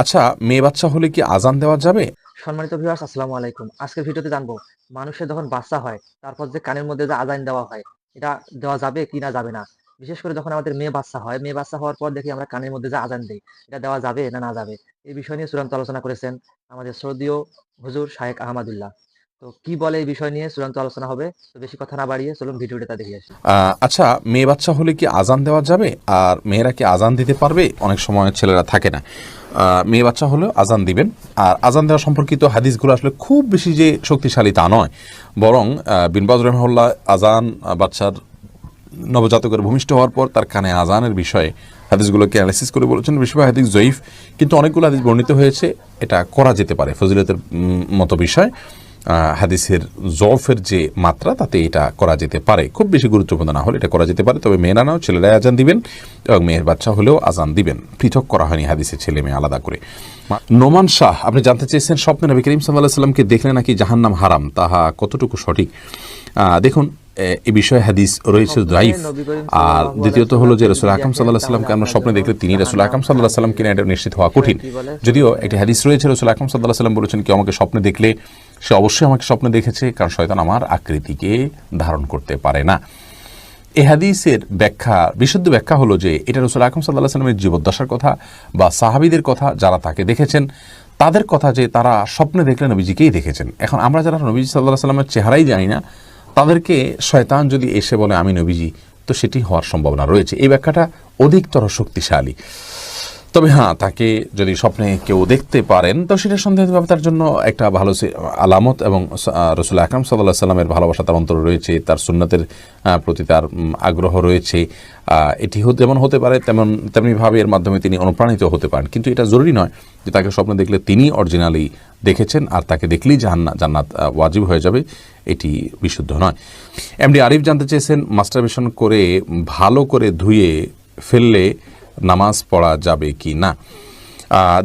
আচ্ছা মেয়ে বাচ্চা হলে কি আজান দেওয়া যাবে? সম্মানিত ভিউয়ার্স আসসালামু আলাইকুম। আজকের ভিডিওতে জানব, মানুষের যখন বাচ্চা হয়, তারপর যে কানের মধ্যে যে আজান দেওয়া হয়, এটা দেওয়া যাবে কি না যাবে না? বিশেষ করে যখন আমাদের মেয়ে বাচ্চা হয়, মেয়ে বাচ্চা হওয়ার পর দেখি আমরা কানের মধ্যে যে আজান দিই, এটা দেওয়া যাবে না না যাবে? এই বিষয় নিয়ে চূড়ান্ত আলোচনা করেছেন আমাদের সৌদিও হুজুর শাহেক আহমদুল্লাহ। তো কি বলে এই বিষয় নিয়ে চূড়ান্ত আলোচনা হবে? তো বেশি কথা না বাড়িয়ে চলুন ভিডিওটা দেখে আসি। আচ্ছা মেয়ে বাচ্চা হলে কি আজান দেওয়া যাবে? আর মেয়েরা কি আজান দিতে পারবে? অনেক সময় ছেলেরা থাকে না। মেয়ে বাচ্চা হলেও আজান দিবেন। আর আজান দেওয়া সম্পর্কিত হাদিসগুলো আসলে খুব বেশি যে শক্তিশালী তা নয়। বরং বিনবাজ রহমল্লা আজান বাচ্চার নবজাতকের ভূমিষ্ঠ হওয়ার পর তার কানে আজানের বিষয়ে হাদিসগুলোকে অ্যানালিসিস করে বলেছেন। বেশিরভাগ হাদিস জয়ীফ, কিন্তু অনেকগুলো হাদিস বর্ণিত হয়েছে। এটা করা যেতে পারে, ফজিলতের মতো বিষয়। হাদিসের জফের যে মাত্রা তাতে এটা করা যেতে পারে। খুব বেশি গুরুত্বপূর্ণ না হলে এটা করা যেতে পারে তবে মেয়েরা নাও ছেলেরাই আজান দিবেন এবং মেয়ের বাচ্চা হলেও আজান দিবেন। পৃথক করা হয়নি হাদিসের ছেলে মেয়ে আলাদা করে। নোমান শাহ আপনি জানতে চেয়েছেন স্বপ্নে নবী করিম সাল্লাহ সাল্লামকে দেখলে নাকি জাহান্নাম হারাম তাহা কতটুকু সঠিক? দেখুন এ- বিষয়ে হাদিস রয়েছে দাইফ। আর দ্বিতীয়ত হলো যে রসুল আকাম সাল্লাহ সাল্লামকে আমরা স্বপ্নে দেখলে তিনি রসুল আকাম সাল্লাহ সাল্লাম কিনা এটা নিশ্চিত হওয়া কঠিন। যদিও একটি হাদিস রয়েছে রসুল আকাম সাল্লাহ সাল্লাম বলেছেন কি আমাকে স্বপ্নে দেখলে সে অবশ্যই আমাকে স্বপ্নে দেখেছে কারণ শয়তান আমার আকৃতিকে ধারণ করতে পারে না। এ হাদিসের ব্যাখ্যা বিশুদ্ধ ব্যাখ্যা হলো যে এটা রসুল আকরম সাল্লাহ সাল্লামের জীবদ্দশার কথা বা সাহাবিদের কথা যারা তাকে দেখেছেন তাদের কথা যে তারা স্বপ্নে দেখলে নবীজিকেই দেখেছেন। এখন আমরা যারা নবীজি সাল্লাহ সাল্লামের চেহারাই জানি না তাদেরকে শয়তান যদি এসে বলে, আমি নবীজি, তো সেটি হওয়ার সম্ভাবনা রয়েছে। এই ব্যাখ্যাটা অধিকতর শক্তিশালী। তবে হ্যাঁ তাকে যদি স্বপ্নে কেউ দেখতে পারেন, তো সেটা সন্দেহভাবে তার জন্য একটা ভালো আলামত এবং রসুল আকরাম সাল্লাহ সাল্লামের ভালোবাসা তার অন্তরে রয়েছে, তার সুন্নতের প্রতি তার আগ্রহ রয়েছে। এটি যেমন হতে পারে, তেমন, তেমনিভাবে এর মাধ্যমে তিনি অনুপ্রাণিত হতে পারেন। কিন্তু এটা জরুরি নয় যে তাকে স্বপ্নে দেখলে তিনি অরিজিনালি দেখেছেন আর তাকে দেখলেই জাহান্না, জান্নাত ওয়াজিব হয়ে যাবে, এটি বিশুদ্ধ নয়। এমডি আরিফ জানতে চেয়েছেন মাস্টারবেশন করে, ভালো করে ধুয়ে ফেললে নামাজ পড়া যাবে কি না।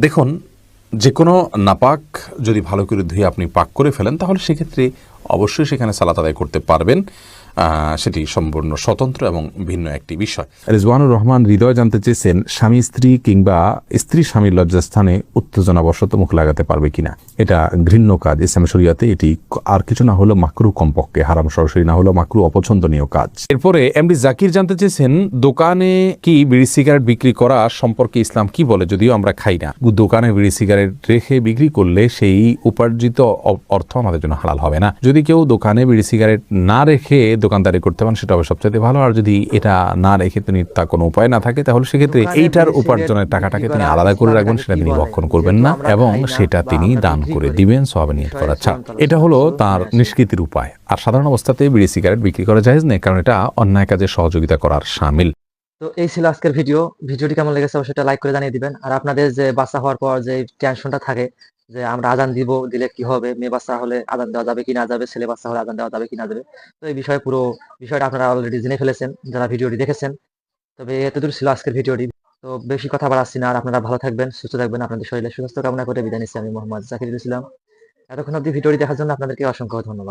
দেখুন যে কোনো নাপাক যদি ভালো করে ধুয়ে আপনি পাক করে ফেলেন, তাহলে সেক্ষেত্রে অবশ্যই সেখানে সালাত আদায় করতে পারবেন। সেটি সম্পূর্ণ স্বতন্ত্র এবং ভিন্ন একটি বিষয়। রেজওয়ানুর রহমান হৃদয় জানতে চেয়েছেন স্বামী স্ত্রী কিংবা স্ত্রী স্বামীর লজ্জাস্থানে উত্তেজনাবশত মুখ লাগাতে পারবে কিনা। এটা ঘৃণ্য কাজ ইসলাম শরিয়াতে এটি আর কিছু না হলেও মাকরু কমপক্ষে হারাম সরাসরি না হলেও মাকরু অপছন্দনীয় কাজ। এরপরে এমডি জাকির জানতে চেয়েছেন দোকানে কি বিড়ি সিগারেট বিক্রি করা সম্পর্কে ইসলাম কি বলে যদিও আমরা খাই না। দোকানে বিড়ি সিগারেট রেখে বিক্রি করলে সেই উপার্জিত অর্থ আমাদের জন্য হালাল হবে না। যদি কেউ দোকানে বিড়ি সিগারেট না রেখে দোকানদারি করতে পারেন সেটা হবে সবচেয়ে ভালো। আর যদি এটা না রেখে তিনি তা কোনো উপায় না থাকে তাহলে সেক্ষেত্রে এইটার উপার্জনের টাকাটাকে তিনি আলাদা করে রাখবেন সেটা তিনি বক্ষণ করবেন না এবং সেটা তিনি দান করে দিবেন সবাবে নিয়ত করা ছাড়া। এটা হলো তার নিষ্কৃতির উপায়। আর সাধারণ অবস্থাতে বিড়ি সিগারেট বিক্রি করা যায় নেই কারণ এটা অন্যায় কাজে সহযোগিতা করার সামিল। তো এই ছিল আজকের ভিডিও। ভিডিওটি কেমন লেগেছে অবশ্যই লাইক করে জানিয়ে দিবেন। আর আপনাদের যে বাচ্চা হওয়ার পর যে টেনশনটা থাকে যে আমরা আজান দিব, দিলে কি হবে? মেয়ে বাচ্চা হলে আজান দেওয়া যাবে কি না যাবে? ছেলে বাচ্চা হলে আজান দেওয়া যাবে কি না যাবে? তো এই বিষয়ে পুরো বিষয়টা আপনারা অলরেডি জেনে ফেলেছেন, যারা ভিডিওটি দেখেছেন। তবে এতদূর ছিল আজকের ভিডিওটি। তো বেশি কথা বাড়াচ্ছি না, আর আপনারা ভালো থাকবেন, সুস্থ থাকবেন, আপনাদের শরীরে সুস্থ কামনা করে বিদায় নিচ্ছি আমি মোহাম্মদ জাকির ইসলাম। এতক্ষণ অব্দি ভিডিওটি দেখার জন্য আপনাদেরকে অসংখ্য ধন্যবাদ।